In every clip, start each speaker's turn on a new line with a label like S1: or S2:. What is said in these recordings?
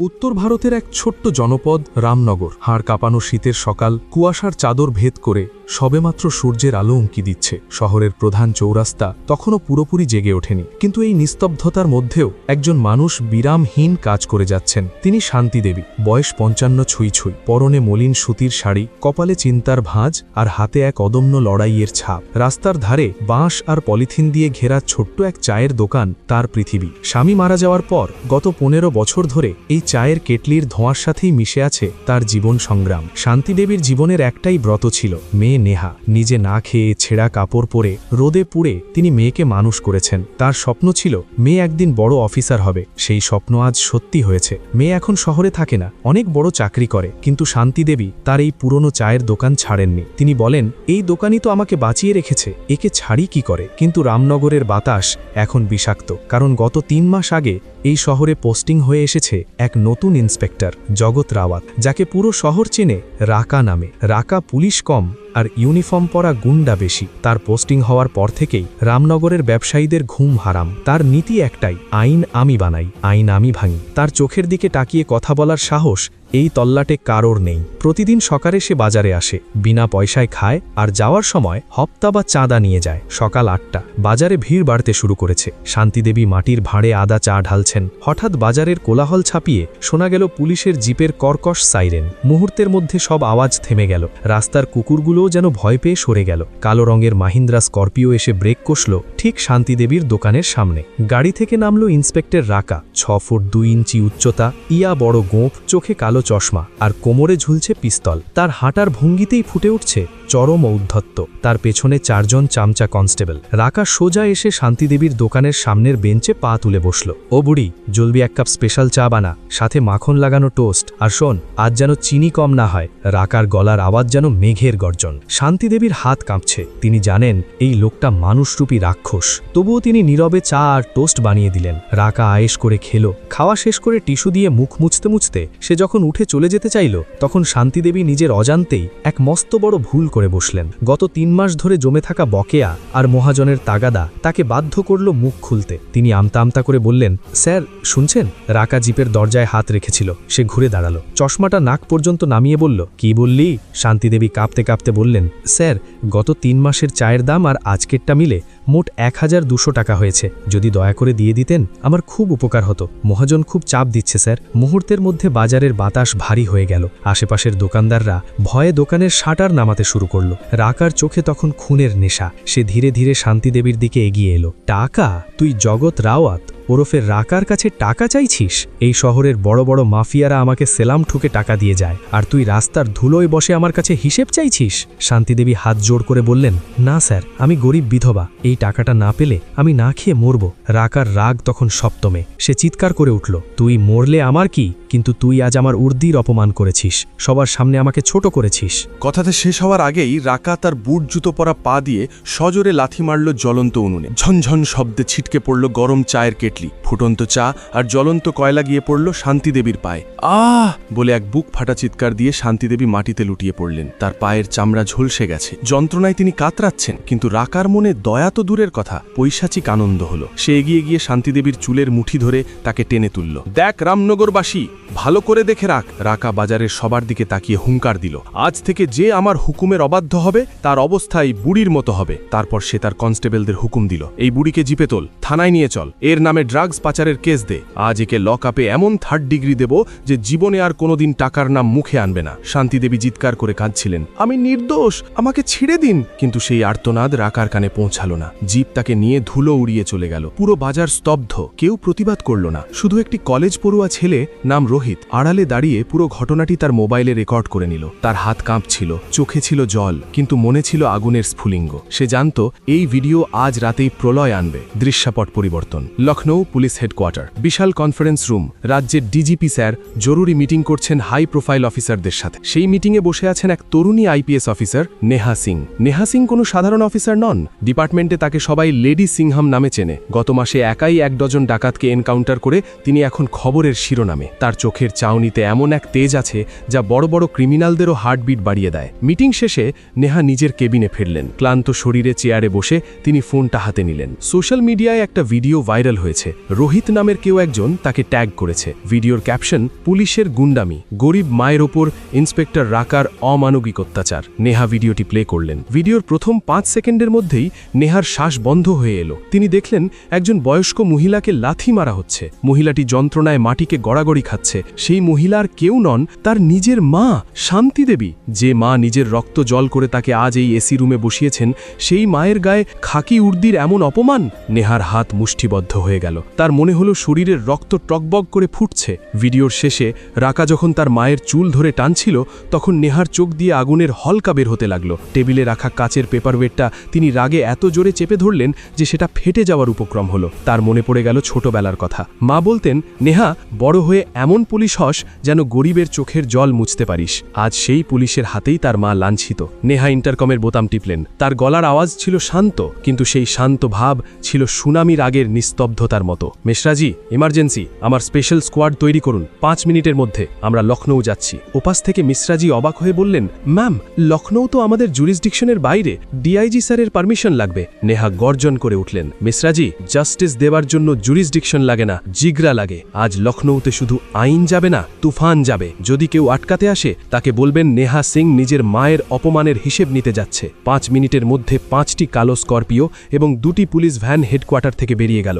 S1: উত্তর ভারতের এক ছোট্ট জনপদ, রামনগর। হাড় কাঁপানো শীতের সকাল, কুয়াশার চাদর ভেদ করে সবেমাত্র সূর্যের আলো উঁকি দিচ্ছে। শহরের প্রধান চৌরাস্তা তখনও পুরোপুরি জেগে ওঠেনি। কিন্তু এই নিস্তব্ধতার মধ্যেও একজন মানুষ বিরামহীন কাজ করে যাচ্ছেন। তিনি শান্তি দেবী বয়স পঞ্চান্ন ছুঁই ছুঁই পরনে মলিন সুতির শাড়ি, কপালে চিন্তার ভাঁজ আর হাতে এক অদম্য লড়াইয়ের ছাপ। রাস্তার ধারে বাঁশ আর পলিথিন দিয়ে ঘেরা ছোট্ট এক চায়ের দোকান, তার পৃথিবী। স্বামী মারা যাওয়ার পর গত পনেরো বছর ধরে এই চায়ের কেটলির ধোঁয়ার সাথেই মিশে আছে তার জীবন সংগ্রাম। শান্তিদেবীর জীবনের একটাই ব্রত ছিল, মেয়ে নেহা। নিজে না খেয়ে ছেঁড়া কাপড় পরে রোদে পুড়ে তিনি মেয়েকে মানুষ করেছেন। তার স্বপ্ন ছিল, মেয়ে একদিন বড় অফিসার হবে। সেই স্বপ্ন আজ সত্যি হয়েছে। মেয়ে এখন শহরে থাকে না, অনেক বড় চাকরি করে। কিন্তু শান্তিদেবী তার এই পুরনো চায়ের দোকান ছাড়েননি। তিনি বলেন, এই দোকানই তো আমাকে বাঁচিয়ে রেখেছে, একে ছাড়ি কি করে? কিন্তু রামনগরের বাতাস এখন বিষাক্ত। কারণ গত তিন মাস আগে এই শহরে পোস্টিং হয়ে এসেছে এক নতুন ইন্সপেক্টর, জগৎ রাওয়াত, যাকে পুরো শহর চেনে রাকা নামে। রাকা পুলিশ কম আর ইউনিফর্ম পরা গুন্ডা বেশি। তার পোস্টিং হওয়ার পর থেকেই রামনগরের ব্যবসায়ীদের ঘুম হারাম। তার নীতি একটাই, আইন আমি বানাই, আইন আমি ভাঙি। তার চোখের দিকে তাকিয়ে কথা বলার সাহস এই তল্লাটে কারোর নেই। প্রতিদিন সকালে সে বাজারে আসে, বিনা পয়সায় খায় আর যাওয়ার সময় হপ্তা বা চাঁদা নিয়ে যায়। সকাল আটটা, বাজারে ভিড় বাড়তে শুরু করেছে। শান্তিদেবী মাটির ভাঁড়ে আদা চা ঢালছেন হঠাৎ বাজারের কোলাহল ছাপিয়ে শোনা গেল পুলিশের জিপের কর্কশ সাইরেন। মুহূর্তের মধ্যে সব আওয়াজ থেমে গেল। রাস্তার কুকুরগুলোও যেন ভয় পেয়ে সরে গেল। কালো রঙের মাহিন্দ্রা স্করপিও এসে ব্রেক কষল ঠিক শান্তিদেবীর দোকানের সামনে। গাড়ি থেকে নামল ইন্সপেক্টর রাকা। ছ ফুট দুই ইঞ্চি উচ্চতা, ইয়া বড় গোঁফ, চোখে কালো চশমা, আর কোমরে ঝুলছে পিস্তল। তার হাঁটার ভঙ্গিতেই ফুটে উঠছে চরম ঔদ্ধত্য। তার পেছনে চারজন চামচা কনস্টেবল। রাকা সোজা এসে শান্তিদেবীর দোকানের সামনের বেঞ্চে পা তুলে বসল। ও বুড়ি জলবি এক কাপ স্পেশাল চা বানা, সাথে মাখন লাগানো টোস্ট। আর শোন, আজ যেন চিনি কম না হয়, রাকার গলার আওয়াজ যেন মেঘের গর্জন। শান্তিদেবীর হাত কাঁপছে, তিনি জানেন এই লোকটা মানুষরূপী রাক্ষস। তবুও তিনি নীরবে চা আর টোস্ট বানিয়ে দিলেন। রাকা আয়েস করে খেলো, খাওয়া শেষ করে টিস্যু দিয়ে মুখ মুছতে মুছতে সে যখন উঠে চলে যেতে চাইল, তখন শান্তিদেবী নিজের অজান্তেই এক মস্ত বড় ভুল করে বসলেন। গত তিন মাস ধরে জমে থাকা বকেয়া আর মহাজনের তাগাদা তাকে বাধ্য করল মুখ খুলতে। তিনি আমতা আমতা করে বললেন, স্যার শুনছেন? রাকা জিপের দরজায় হাত রেখেছিল। সে ঘুরে দাঁড়াল। চশমাটা নাক পর্যন্ত নামিয়ে বলল, কি বললি? শান্তিদেবী কাঁপতে কাঁপতে বললেন, স্যার, গত তিন মাসের চায়ের দাম আর আজকেরটা মিলে মোট এক হাজার দুশো টাকা হয়েছে। যদি দয়া করে দিয়ে দিতেন, আমার খুব উপকার হতো। মহাজন খুব চাপ দিচ্ছে, স্যার। মুহূর্তের মধ্যে বাজারের বাতাস ভারী হয়ে গেল। আশেপাশের দোকানদাররা ভয়ে দোকানের শাটার নামাতে শুরু করল। রাকার চোখে তখন খুনের নেশা। সে ধীরে ধীরে শান্তিদেবীর দিকে এগিয়ে এলো। টাকা? তুই জগৎ রাওয়াত। ওরফে রাকার কাছে টাকা চাইছিস? এই শহরের বড় বড় মাফিয়ারা আমাকে সেলাম ঠুকে টাকা দিয়ে যায়, আর তুই রাস্তার ধুলোয় বসে আমার কাছে হিসেব চাইছিস? শান্তিদেবী হাত জোড় করে বললেন, না স্যার, আমি গরিব বিধবা, এই টাকাটা না পেলে আমি না খেয়ে মরব। রাকার রাগ তখন সপ্তমে, সে চিৎকার করে উঠল, তুই মরলে আমার কি? কিন্তু তুই আজ আমার উর্দির অপমান করেছিস, সবার সামনে আমাকে ছোট করেছিস।
S2: কথাটা শেষ হওয়ার আগেই রাকা তার বুট জুতো পরা পা দিয়ে সজোরে লাথি মারল জ্বলন্ত উনুনে। ঝনঝন শব্দে ছিটকে পড়ল গরম চায়ের কেটলি। ফুটন্ত চা আর জ্বলন্ত কয়লা গিয়ে পড়ল শান্তিদেবীর পায়ে। আহ! বলে এক বুক ফাটা চিৎকার দিয়ে শান্তিদেবী মাটিতে লুটিয়ে পড়লেন। তার পায়ের চামড়া ঝলসে গেছে। যন্ত্রণায় তিনি কাতরাচ্ছেন, কিন্তু রাকার মনে দয়া তো দূরের কথা। পৈশাচিক আনন্দ হলো। সে এগিয়ে গিয়ে শান্তিদেবীর চুলের মুঠি ধরে তাকে টেনে তুলল। দেখ রামনগরবাসী, ভালো করে দেখে রাখ। রাকা বাজারের সবার দিকে তাকিয়ে হুঙ্কার দিল। আজ থেকে যে আমার হুকুমের অবাধ্য হবে, তার অবস্থায় বুড়ির মতো হবে। তারপর সে তার কনস্টেবলদের হুকুম দিল। এই বুড়িকে জিপে তোল, থানায় নিয়ে চল। এর নামে ড্রাগস পাচারের কেস দে। আজ একে লক আপে এমন থার্ড ডিগ্রি দেব যে জীবনে আর কোনোদিন টাকার নাম মুখে আনবে না। শান্তিদেবী চিৎকার করে কাঁদছিলেন। আমি নির্দোষ, আমাকে ছিঁড়ে দিন। কিন্তু সেই আর্তনাদ রাকার কানে পৌঁছালো না। জিপ তাকে নিয়ে ধুলো উড়িয়ে চলে গেল। পুরো বাজার স্তব্ধ, কেউ প্রতিবাদ করল না। শুধু একটি কলেজ পড়ুয়া ছেলে নাম রোহিত আড়ালে দাঁড়িয়ে পুরো ঘটনাটি তার মোবাইলে রেকর্ড করে নিল। তার হাত কাঁপছিল, চোখে ছিল জল, কিন্তু মনে ছিল আগুনের স্ফুলিঙ্গ। সে জানত, এই ভিডিও আজ রাতেই প্রলয় আনবে। দৃশ্যপট পরিবর্তন। লখনৌ পুলিশ হেডকোয়ার্টার বিশাল কনফারেন্স রুম রাজ্যের ডিজিপি স্যার, জরুরি মিটিং করছেন হাই প্রোফাইল অফিসারদের সাথে। সেই মিটিংয়ে বসে আছেন এক তরুণী আইপিএস অফিসার নেহা সিং। নেহা সিং কোনো সাধারণ অফিসার নন। ডিপার্টমেন্টে তাকে সবাই লেডি সিংহাম নামে চেনে। গত মাসে একাই এক ডজন ডাকাতকে এনকাউন্টার করে তিনি এখন খবরের শিরোনামে। তার চোখের চাউনিতে এমন এক তেজ আছে যা বড় বড় ক্রিমিনালদেরও হার্টবিট বাড়িয়ে দেয়। মিটিং শেষে নেহা নিজের কেবিনে ফিরলেন। ক্লান্ত শরীরে চেয়ারে বসে তিনি ফোনটা হাতে নিলেন। সোশ্যাল মিডিয়ায় একটা ভিডিও ভাইরাল হয়েছে। করেছে। রোহিত নামের কেউ একজন তাকে ট্যাগ করেছে। ভিডিওর ক্যাপশন, পুলিশের গুন্ডামি, গরিব মায়ের ওপর ইন্সপেক্টর রাকার অমানবিক অত্যাচার। নেহা ভিডিওটি প্লে করলেন। ভিডিওর প্রথম পাঁচ সেকেন্ডের মধ্যেই নেহার শ্বাস বন্ধ হয়ে এলো। তিনি দেখলেন একজন বয়স্ক মহিলাকে লাথি মারা হচ্ছে। মহিলাটি যন্ত্রণায় মাটিকে গড়াগড়ি খাচ্ছে। সেই মহিলার কেউ নন, তার নিজের মা, শান্তি দেবী। যে মা নিজের রক্ত জল করে তাকে আজ এই এসি রুমে বসিয়েছেন, সেই মায়ের গায়ে খাকি উর্দির এমন অপমান? নেহার হাত মুষ্টিবদ্ধ হয়ে গেল। তার মনে হলো শরীরের রক্ত টকবক করে ফুটছে। ভিডিওর শেষে রাকা যখন তার মায়ের চুল ধরে টানছিল, তখন নেহার চোখ দিয়ে আগুনের হলকা বের হতে লাগল। টেবিলে রাখা কাচের পেপারওয়েটটা তিনি রাগে এত জোরে চেপে ধরলেন যে সেটা ফেটে যাওয়ার উপক্রম হলো। তার মনে পড়ে গেল ছোটবেলার কথা। মা বলতেন, নেহা, বড় হয়ে এমন পুলিশ হস যেন গরিবের চোখের জল মুছতে পারিস। আজ সেই পুলিশের হাতেই তার মা লাঞ্ছিত। নেহা ইন্টারকমের বোতাম টিপলেন। তার গলার আওয়াজ ছিল শান্ত, কিন্তু সেই শান্ত ভাব ছিল সুনামি রাগের নিস্তব্ধতার মতো। মেশরাজি ইমার্জেন্সি, আমার স্পেশাল স্কোয়াড তৈরি করুন। পাঁচ মিনিটের মধ্যে আমরা লখনৌ যাচ্ছি। ওপাস থেকে মিশ্রাজি অবাক হয়ে বললেন, ম্যাম লখনৌ তো আমাদের জুরিসডিকশনের বাইরে। ডিআইজি স্যারের পারমিশন লাগবে। নেহা গর্জন করে উঠলেন, মিশ্রাজি, জাস্টিস দেওয়ার জন্য জুরিসডিকশন লাগে না, জিগরা লাগে। আজ লখনৌতে শুধু আইন যাবে না, তুফান যাবে। যদি কেউ আটকাতে আসে, তাকে বলবেন নেহা সিং নিজের মায়ের অপমানের হিসেব নিতে যাচ্ছে। পাঁচ মিনিটের মধ্যে পাঁচটি কালো স্করপিও এবং দুটি পুলিশ ভ্যান হেডকোয়ার্টার থেকে বেরিয়ে গেল।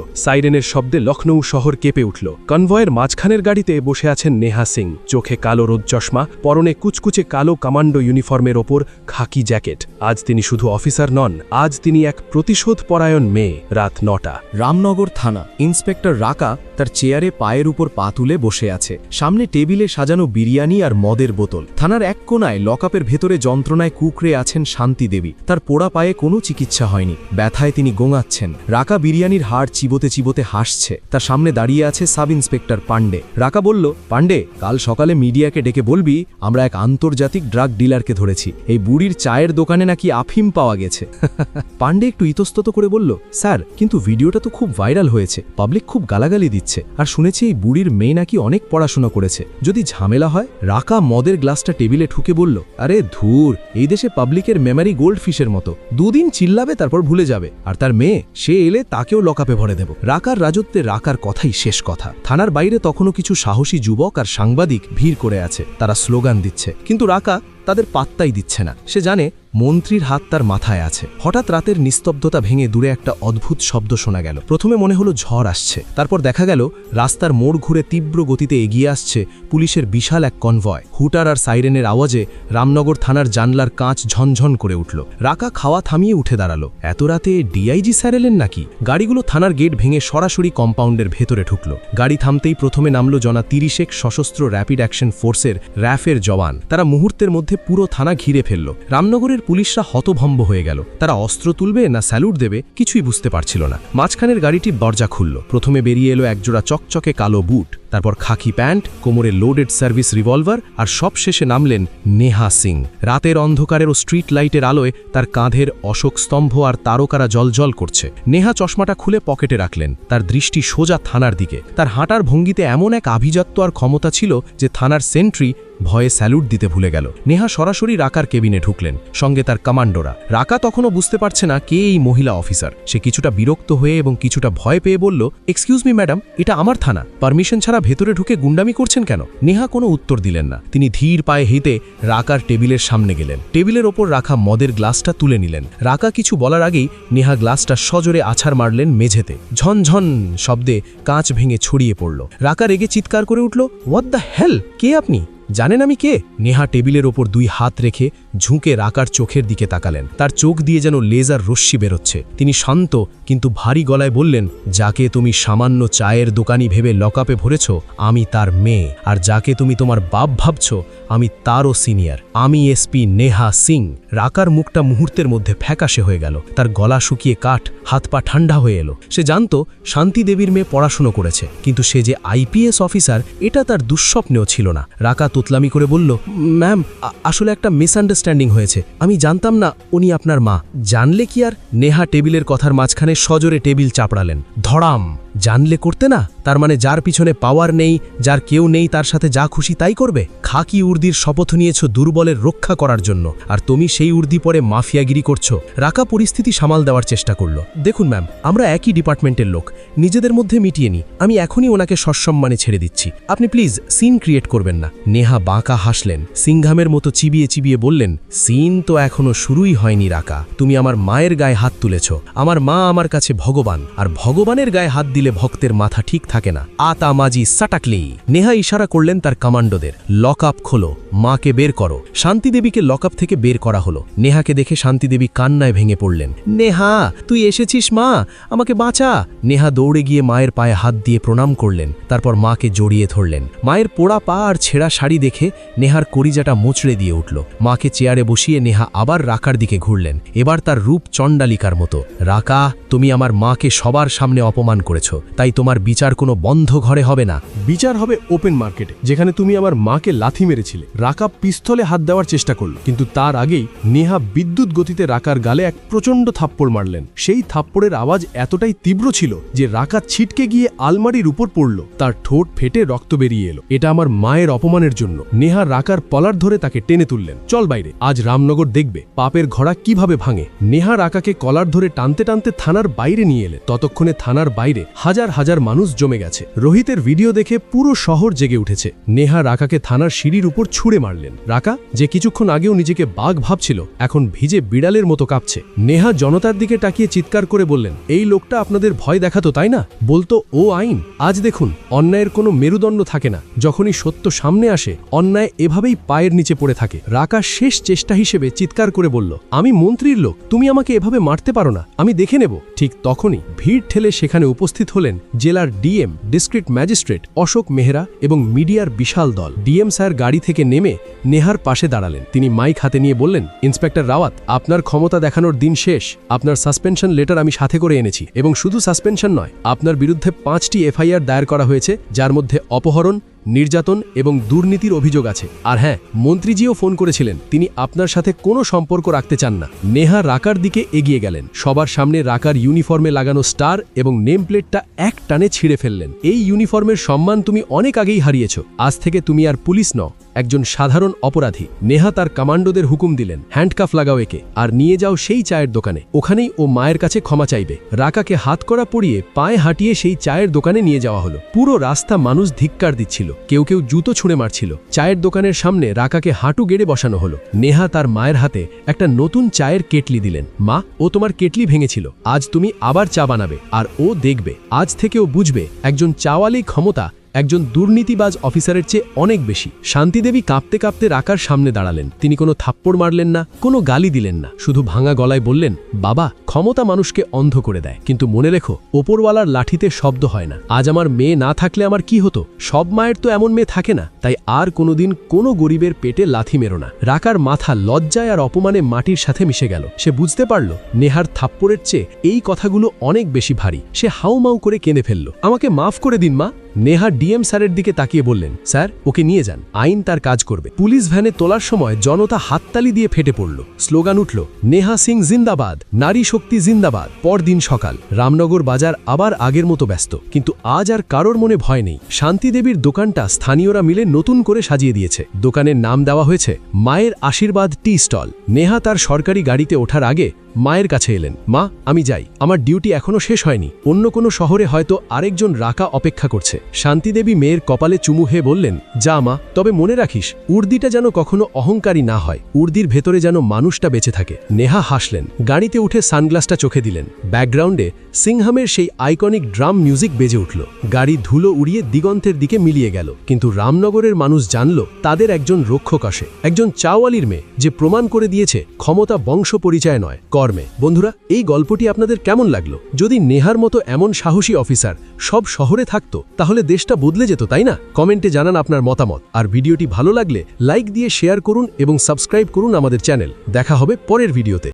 S2: সাইরেনের শব্দে লখনৌ শহর কেঁপে উঠল। কনভয়ের মাঝখানের গাড়িতে বসে আছেন নেহা সিং। চোখে কালো রোদ চশমা, পরনে কুচকুচে কালো কমান্ডো ইউনিফর্মের ওপর খাকি জ্যাকেট। আজ তিনি শুধু অফিসার নন, আজ তিনি এক প্রতিশোধ পরায়ণ মেয়ে, রাত নটা।
S3: রামনগর থানা, ইন্সপেক্টর রাকা তার চেয়ারে পায়ের উপর পা তুলে বসে আছে। সামনে টেবিলে সাজানো বিরিয়ানি আর মদের বোতল। থানার এক কোনায় লকআপের ভেতরে যন্ত্রণায় কুকড়ে আছেন শান্তি দেবী। তার পোড়া পায়ে কোনো চিকিৎসা হয়নি। ব্যথায় তিনি গোঙাচ্ছেন। রাকা বিরিয়ানির হাড় চিবোতে চিবোতে হাসছে। তার সামনে দাঁড়িয়ে আছে সাব ইন্সপেক্টর পান্ডে রাকা বলল পান্ডে কাল সকালে মিডিয়াকে ডেকে বলবি, আমরা এক আন্তর্জাতিক ড্রাগ ডিলারকে ধরেছি। এই বুড়ির চায়ের দোকানে নাকি আফিম পাওয়া গেছে। পান্ডে একটু ইতস্তত করে বলল, স্যার, কিন্তু ভিডিওটা তো খুব ভাইরাল হয়েছে। পাবলিক খুব গালাগালি দিচ্ছে। আর শুনেছি এই বুড়ির মেয়ে নাকি অনেক পড়াশোনা করেছে। যদি ঝামেলা হয়? রাকা মদের গ্লাসটা টেবিলে ঠুকে বলল, আরে ধুর, এই দেশে পাবলিকের মেমারি গোল্ড ফিশের মতো। দুদিন চিল্লাবে, তারপর ভুলে যাবে। আর তার মেয়ে, সে এলে তাকেও লকাপে ভরে দেব। রাকার রাজত্বে রাখার কথাই শেষ কথা। থানার বাইরে তখনও কিছু সাহসী যুবক আর সাংবাদিক ভিড় করে আছে। তারা স্লোগান দিচ্ছে। কিন্তু রাকা তাদের পাত্তাই দিচ্ছে না। সে জানে মন্ত্রীর হাত তার মাথায় আছে। হঠাৎ রাতের নিস্তব্ধতা ভেঙে দূরে একটা অদ্ভুত শব্দ শোনা গেল। প্রথমে মনে হলো ঝড় আসছে। তারপর দেখা গেল, রাস্তার মোড় ঘুরে তীব্র গতিতে এগিয়ে আসছে পুলিশের বিশাল এক কনভয়। হুটার আর সাইরেনের আওয়াজে রামনগর থানার জানলার কাঁচ ঝনঝন করে উঠল। রাকা খাওয়া থামিয়ে উঠে দাঁড়াল। এত রাতে ডিআইজি স্যার এলেন নাকি? গাড়িগুলো থানার গেট ভেঙে সরাসরি কম্পাউন্ডের ভেতরে ঢুকলো। গাড়ি থামতেই প্রথমে নামলো জনা তিরিশেক সশস্ত্র র্যাপিড অ্যাকশন ফোর্সের র্যাফের জওয়ান। তারা মুহূর্তের মধ্যে পুরো থানা ঘিরে ফেলল। রামনগরের পুলিশরা হতভম্ব হয়ে গেল। তারা অস্ত্র তুলবে না স্যালুট দেবে কিছুই বুঝতে পারছিল না। মাঝখানের গাড়িটি দরজা খুলল। প্রথমে বেরিয়ে এলো একজোড়া চকচকে কালো বুট, তারপর খাকি প্যান্ট কোমরে লোডেড সার্ভিস রিভলভার আর সবশেষে নামলেন নেহা সিং। রাতের অন্ধকারের ও স্ট্রিট লাইটের আলোয় তার কাঁধের অশোক স্তম্ভ আর তারকারা জলজল করছে। নেহা চশমাটা খুলে পকেটে রাখলেন। তার দৃষ্টি সোজা থানার দিকে। তার হাঁটার ভঙ্গিতে এমন এক আভিজাত্য আর ক্ষমতা ছিল যে থানার সেন্ট্রি ভয়ে স্যালুট দিতে ভুলে গেল। নেহা সরাসরি রাকার কেবিনে ঢুকলেন, সঙ্গে তার কমান্ডোরা। রাকা তখনও বুঝতে পারছে না কে এই মহিলা অফিসার। সে কিছুটা বিরক্ত হয়ে এবং কিছুটা ভয় পেয়ে বলল এক্সকিউজ মি ম্যাডাম এটা আমার থানা। পারমিশন ছাড়া ভেতরে ঢুকে গুন্ডামি করছেন কেন? নেহা কোনো উত্তর দিলেন না। তিনি ধীর পায়ে হেঁটে রাকার টেবিলের সামনে গেলেন। টেবিলের ওপর রাখা মদের গ্লাসটা তুলে নিলেন। রাকা কিছু বলার আগেই নেহা গ্লাসটা সজোরে আছাড় মারলেন মেঝেতে। ঝনঝন শব্দে কাঁচ ভেঙে ছড়িয়ে পড়ল। রাকা রেগে চিৎকার করে উঠল হোয়াট দ্য হেল কে আপনি? জানেন আমি কে? নেহা টেবিলের ওপর দুই হাত রেখে ঝুঁকে রাকার চোখের দিকে তাকালেন। তার চোখ দিয়ে যেন লেজার রশ্মি বেরোচ্ছে। তিনি শান্ত কিন্তু ভারী গলায় বললেন, যাকে তুমি সামান্য চায়ের দোকানি ভেবে লকআপে ভরেছ, আমি তার মেয়ে। আর যাকে তুমি তোমার বাপ ভাবছ, আমি তারও সিনিয়র। আমি এসপি নেহা সিং। রাকার মুখটা মুহূর্তের মধ্যে ফ্যাকাশে হয়ে গেল। তার গলা শুকিয়ে কাঠ, হাত পা ঠান্ডা হয়ে এলো। সে জানত, শান্তি দেবীর মেয়ে পড়াশুনো করেছে। কিন্তু সে যে আইপিএস অফিসার, এটা তার দুঃস্বপ্নেও ছিল না। রাকা তোতলামি করে বলল, ম্যাম আসলে একটা মিসআন্ডারস্ট্যান্ডিং হয়েছে। আমি জানতাম না উনি আপনার মা। জানলে কি আর নেহা টেবিলের কথার মাঝখানে সজোরে টেবিল চাপড়ালেন। ধড়াম! জানলে করতে না, তার মানে যার পিছনে পাওয়ার নেই, যার কেউ নেই, তার সাথে যা খুশি তাই করবে। খাকি উর্দির শপথ নিয়েছ দুর্বলের রক্ষা করার জন্য, আর তুমি সেই উর্দি পরে মাফিয়াগিরি করছ। রাকা পরিস্থিতি সামাল দেওয়ার চেষ্টা করল। দেখুন ম্যাম আমরা একই ডিপার্টমেন্টের লোক, নিজেদের মধ্যে মিটিয়ে নি আমি এখনই ওনাকে সসম্মানে ছেড়ে দিচ্ছি। আপনি প্লিজ সিন ক্রিয়েট করবেন না। নেহা বাঁকা হাসলেন। সিংঘামের মতো চিবিয়ে চিবিয়ে বললেন সিন তো এখনও শুরুই হয়নি রাকা। তুমি আমার মায়ের গায়ে হাত তুলেছ। আমার মা আমার কাছে ভগবান, আর ভগবানের গায়ে হাত দিলে ভক্তের মাথা ঠিক থাকে না। আতা মাজি সাটাকলি। নেহা ইশারা করলেন তার কমান্ডোদের, লক আপ খোলো, মাকে বের করো। শান্তিদেবীকে লক আপ থেকে বের করা হলো। নেহাকে দেখে শান্তিদেবী কান্নায় ভেঙে পড়লেন, নেহা, তুই এসেছিস, মা? আমাকে বাঁচা! নেহা দৌড়ে গিয়ে মায়ের পায়ে হাত দিয়ে প্রণাম করলেন, তারপর মাকে জড়িয়ে ধরলেন। মায়ের পোড়া পা আর ছেঁড়া শাড়ি দেখে নেহার করিজাটা মুচড়ে দিয়ে উঠল। মাকে চেয়ারে বসিয়ে নেহা আবার রাকার দিকে ঘুরলেন। এবার তার রূপ চণ্ডালিকার মতো। রাকা, তুমি আমার মাকে সবার সামনে অপমান করেছ। তাই তোমার বিচার কোনো বন্ধ ঘরে হবে না।
S2: বিচার হবে ওপেন মার্কেটে যেখানে তুমি আমার মাকে লাথি মেরেছিলে। রাকা পিস্তলে হাত দেওয়ার চেষ্টা করল, কিন্তু তার আগেই নেহা বিদ্যুৎ গতিতে রাকার গালে এক প্রচণ্ড থাপ্পড় মারলেন। সেই থাপ্পড়ের আওয়াজ এতটাই তীব্র ছিল যে রাকা ছিটকে গিয়ে আলমারির উপর পড়ল। তার ঠোঁট ফেটে রক্ত বেরিয়ে এলো। এটা আমার মায়ের অপমানের জন্য। নেহা রাকার পলার ধরে তাকে টেনে তুললেন। চল বাইরে, আজ রামনগর দেখবে, পাপের ঘোড়া কীভাবে ভাঙে। নেহা রাকাকে কলার ধরে টানতে টানতে থানার বাইরে নিয়ে এলেন। ততক্ষণে থানার বাইরে হাজার হাজার মানুষ জমে গেছে। রোহিতের ভিডিও দেখে পুরো শহর জেগে উঠেছে। নেহা রাকাকে থানার সিঁড়ির উপর ছুঁড়ে মারলেন। রাকা, যে কিছুক্ষণ আগেও নিজেকে বাঘ ভাবছিল, এখন ভিজে বিড়ালের মতো কাঁপছে। নেহা জনতার দিকে তাকিয়ে চিৎকার করে বললেন, এই লোকটা আপনাদের ভয় দেখাতো, তাই না? বলতো, ও আইন, আজ দেখুন, অন্যায়ের কোনো মেরুদণ্ড থাকে না। যখনই সত্য সামনে আসে, অন্যায় এভাবেই পায়ের নিচে পড়ে থাকে। রাকা শেষ চেষ্টা হিসেবে চিৎকার করে বলল, আমি মন্ত্রীর লোক, তুমি আমাকে এভাবে মারতে পারো না। আমি দেখে নেব। ঠিক তখনই ভিড় ঠেলে সেখানে উপস্থিত হলেন জেলার DM, district magistrate Ashok Mehra এবং মিডিয়ার বিশাল দল। ডিএম স্যার গাড়ি থেকে নেমে নেহার পাশে দাঁড়ালেন। তিনি মাইক হাতে নিয়ে বললেন, ইন্সপেক্টর রাওয়াত, আপনার ক্ষমতা দেখানোর দিন শেষ। আপনার সাসপেনশন লেটার আমি সাথে করে এনেছি এবং শুধু সাসপেনশন নয়, আপনার বিরুদ্ধে পাঁচটি এফআইআর দায়ের করা হয়েছে, যার মধ্যে অপহরণ নির্যাতন এবং দুর্নীতির অভিযোগ আছে। আর হ্যাঁ মন্ত্রীজিও ফোন করেছিলেন। তিনি আপনার সাথে কোনো সম্পর্ক রাখতে চান না। নেহা রাকার দিকে এগিয়ে গেলেন। সবার সামনে রাকার ইউনিফর্মে লাগানো স্টার এবং নেম প্লেটটা এক টানে ছিঁড়ে ফেললেন। এই ইউনিফর্মের সম্মান তুমি অনেক আগেই হারিয়েছ। আজ থেকে তুমি আর পুলিশ নও। একজন সাধারণ অপরাধী। নেহা তার কমান্ডোদের হুকুম দিলেন, হ্যান্ডকাফ লাগাও একে, আর নিয়ে যাও সেই চায়ের দোকানে। ওখানেই ও মায়ের কাছে ক্ষমা চাইবে। রাকাকে হাত করা পরিয়ে পায়ে হাঁটিয়ে সেই চায়ের দোকানে নিয়ে যাওয়া হলো। পুরো রাস্তা মানুষ ধিক্কার দিচ্ছিল, কেউ কেউ জুতো ছুঁড়ে মারছিল। চায়ের দোকানের সামনে রাকাকে হাঁটু গেড়ে বসানো হলো। নেহা তার মায়ের হাতে একটা নতুন চায়ের কেটলি দিলেন। মা, ও তোমার কেটলি ভেঙেছিল। আজ তুমি আবার চা বানাবে, আর ও দেখবে। আজ থেকে ও বুঝবে, একজন চাওয়ালি ক্ষমতা একজন দুর্নীতিবাজ অফিসারের চেয়ে অনেক বেশি। শান্তিদেবী কাঁপতে কাঁপতে রাকার সামনে দাঁড়ালেন। তিনি কোনো থাপ্পড় মারলেন না, কোনো গালি দিলেন না। শুধু ভাঙা গলায় বললেন, বাবা, ক্ষমতা মানুষকে অন্ধ করে দেয়। কিন্তু মনে রেখো, ওপরওয়ালার লাঠিতে শব্দ হয় না। আজ আমার মেয়ে না থাকলে আমার কি হতো? সব মায়ের তো এমন মেয়ে থাকে না। তাই আর কোনোদিন কোনো গরিবের পেটে লাথি মেরো না। রাকার মাথা লজ্জায় আর অপমানে মাটির সাথে মিশে গেল। সে বুঝতে পারল, নেহার থাপ্পড়ের চেয়ে এই কথাগুলো অনেক বেশি ভারী। সে হাউমাউ করে কেঁদে ফেলল, আমাকে মাফ করে দিন মা। নেহা ডিএম স্যারের দিকে তাকিয়ে বললেন, স্যার, ওকে নিয়ে যান। আইন তার কাজ করবে। পুলিশ ভ্যানে তোলার সময় জনতা হাততালি দিয়ে ফেটে পড়ল। স্লোগান উঠল, নেহা সিং জিন্দাবাদ, নারী শক্তি জিন্দাবাদ। পরদিন সকাল, রামনগর বাজার আবার আগের মতো ব্যস্ত। কিন্তু আজ আর কারোর মনে ভয় নেই। শান্তিদেবীর দোকানটা স্থানীয়রা মিলে নতুন করে সাজিয়ে দিয়েছে। দোকানের নাম দেওয়া হয়েছে, মায়ের আশীর্বাদ টি স্টল। নেহা তার সরকারি গাড়িতে ওঠার আগে মায়ের কাছে এলেন, মা, আমি যাই। আমার ডিউটি এখনও শেষ হয়নি। অন্য কোনো শহরে হয়তো আরেকজন রাকা অপেক্ষা করছে। শান্তিদেবী মেয়ের কপালে চুমু হয়ে বললেন, যা মা, তবে মনে রাখিস, উর্দিটা যেন কখনো অহংকারী না হয়। উর্দির ভেতরে যেন মানুষটা বেঁচে থাকে। নেহা হাসলেন, গাড়িতে উঠে সানগ্লাসটা চোখে দিলেন। ব্যাকগ্রাউন্ডে সিংহামের সেই আইকনিক ড্রাম মিউজিক বেজে উঠল। গাড়ি ধুলো উড়িয়ে দিগন্তের দিকে মিলিয়ে গেল। কিন্তু রামনগরের মানুষ জানল, তাদের একজন রক্ষক আসে। একজন চাওয়ালির মেয়ে, যে প্রমাণ করে দিয়েছে, ক্ষমতা বংশ পরিচয় নয়। কর্মে। বন্ধুরা, এই গল্পটি আপনাদের কেমন লাগল? যদি নেহার মতো এমন সাহসী অফিসার সব শহরে থাকত, তাহলে দেশটা বদলে যেত, তাই না? কমেন্টে জানান আপনার মতামত। আর ভিডিওটি ভালো লাগলে লাইক দিয়ে শেয়ার করুন এবং সাবস্ক্রাইব করুন আমাদের চ্যানেল। দেখা হবে পরের ভিডিওতে।